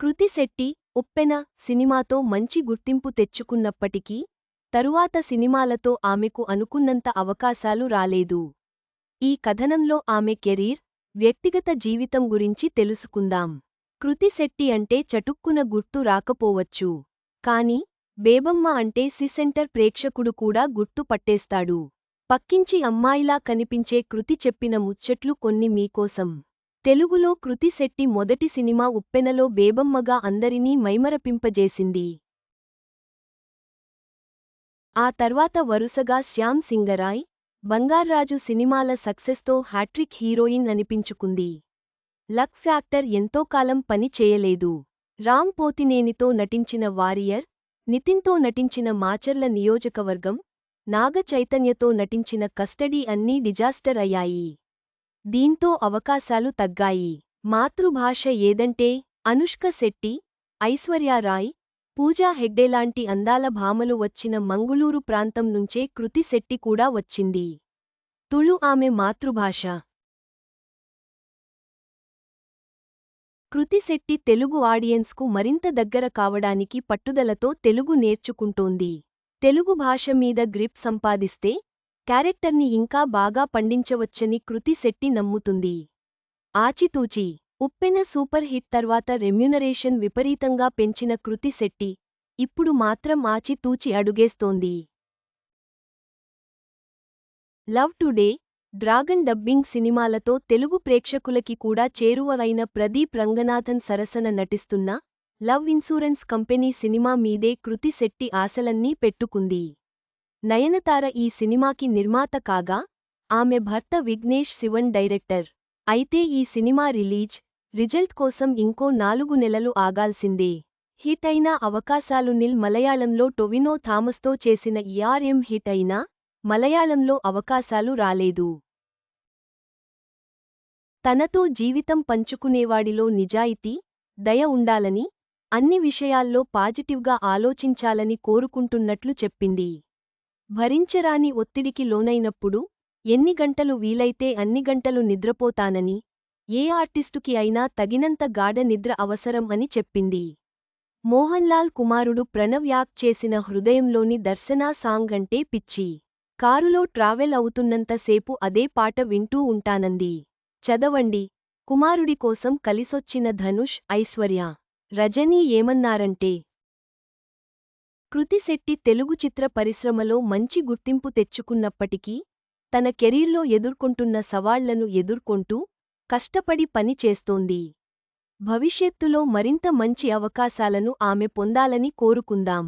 కృతిశెట్టి ఉప్పెన సినిమాతో మంచి గుర్తింపు తెచ్చుకున్నప్పటికీ తరువాత సినిమాలతో ఆమెకు అనుకున్నంత అవకాశాలు రాలేదు. ఈ కథనంలో ఆమె కెరీర్ వ్యక్తిగత జీవితం గురించి తెలుసుకుందాం. కృతిశెట్టి అంటే చటుక్కున గుర్తు రాకపోవచ్చు. కాని బేబమ్మ అంటే సిసెంటర్ ప్రేక్షకుడు కూడా గుర్తు పట్టేస్తాడు. పక్కించి అమ్మాయిలా కనిపించే కృతి చెప్పిన ముచ్చట్లు కొన్ని మీకోసం. తెలుగులో కృతిశెట్టి మొదటి సినిమా ఉప్పెనలో బేబమ్మగా అందరినీ మైమరపింపజేసింది. ఆ తర్వాత వరుసగా శ్యామ్ సింగరాయ్ బంగార్రాజు సినిమాల సక్సెస్తో హ్యాట్రిక్ హీరోయిన్ అనిపించుకుంది. లక్ ఫ్యాక్టర్ ఎంతో కాలం పని చేయలేదు. రామ్ పోతినేనితో నటించిన వారియర్ నితిన్తో నటించిన మాచర్ల నియోజకవర్గం నాగ చైతన్యతో నటించిన కస్టడీ అన్నీ డిజాస్టర్ అయ్యాయి. దీంతో అవకాశాలు తగ్గాయి. మాతృభాష ఏదంటే అనుష్క శెట్టి ఐశ్వర్యారాయ్ పూజా హెగ్డేలాంటి అందాల భామలు వచ్చిన మంగుళూరు ప్రాంతం నుంచే కృతి శెట్టి కూడా వచ్చింది. తుళు ఆమె మాతృభాష. కృతిశెట్టి తెలుగు ఆడియన్స్కు మరింత దగ్గర కావడానికి పట్టుదలతో తెలుగు నేర్చుకుంటోంది. తెలుగు భాష మీద గ్రిప్ సంపాదిస్తే క్యారెక్టర్ని ఇంకా బాగా పండించవచ్చని కృతి శెట్టి నమ్ముతుంది. ఆచితూచి ఉప్పెన సూపర్ హిట్ తర్వాత రెమ్యునరేషన్ విపరీతంగా పెంచిన కృతి శెట్టి ఇప్పుడు మాత్రం ఆచితూచి అడుగేస్తోంది. లవ్ టుడే డ్రాగన్ డబ్బింగ్ సినిమాలతో తెలుగు ప్రేక్షకులకి కూడా చేరువైన ప్రదీప్ రంగనాథన్ సరసన నటిస్తున్న లవ్ ఇన్సూరెన్స్ కంపెనీ సినిమా మీదే కృతి శెట్టి ఆశలన్నీ పెట్టుకుంది. నయనతార ఈ సినిమాకి నిర్మాత కాగా ఆమె భర్త విఘ్నేష్ శివన్ డైరెక్టర్. అయితే ఈ సినిమా రిలీజ్ రిజల్ట్ కోసం ఇంకో నాలుగు నెలలు ఆగాల్సిందే. హిట్ అయిన అవకాశాలు నిల్ మలయాళంలో టొవినో థామస్తో చేసిన ఈఆర్ఎం హిట్ అయినా మలయాళంలో అవకాశాలు రాలేదు. తనతో జీవితం పంచుకునేవాడిలో నిజాయితీ దయ ఉండాలని అన్ని విషయాల్లో పాజిటివ్గా ఆలోచించాలని కోరుకుంటున్నట్లు చెప్పింది. భరించరాని ఒత్తిడికి లోనైనప్పుడు ఎన్ని గంటలు వీలైతే అన్ని గంటలు నిద్రపోతానని ఏ ఆర్టిస్టుకి అయినా తగినంత గాఢ నిద్ర అవసరం అని చెప్పింది. మోహన్లాల్ కుమారుడు ప్రణవ్ యాక్ చేసిన హృదయంలోని దర్శనా సాంగ్ అంటే పిచ్చి. కారులో ట్రావెల్ అవుతున్నంతసేపు అదే పాట వింటూ ఉంటానంది. చదవండి. కుమారుడి కోసం కలిసొచ్చిన ధనుష్ ఐశ్వర్య. రజనీ ఏమన్నారంటే కృతిశెట్టి తెలుగు చిత్ర పరిశ్రమలో మంచి గుర్తింపు తెచ్చుకున్నప్పటికీ తన కెరీర్లో ఎదుర్కొంటున్న సవాళ్ళను ఎదుర్కొంటూ కష్టపడి పని చేస్తోంది. భవిష్యత్తులో మరింత మంచి అవకాశాలను ఆమె పొందాలని కోరుకుందాం.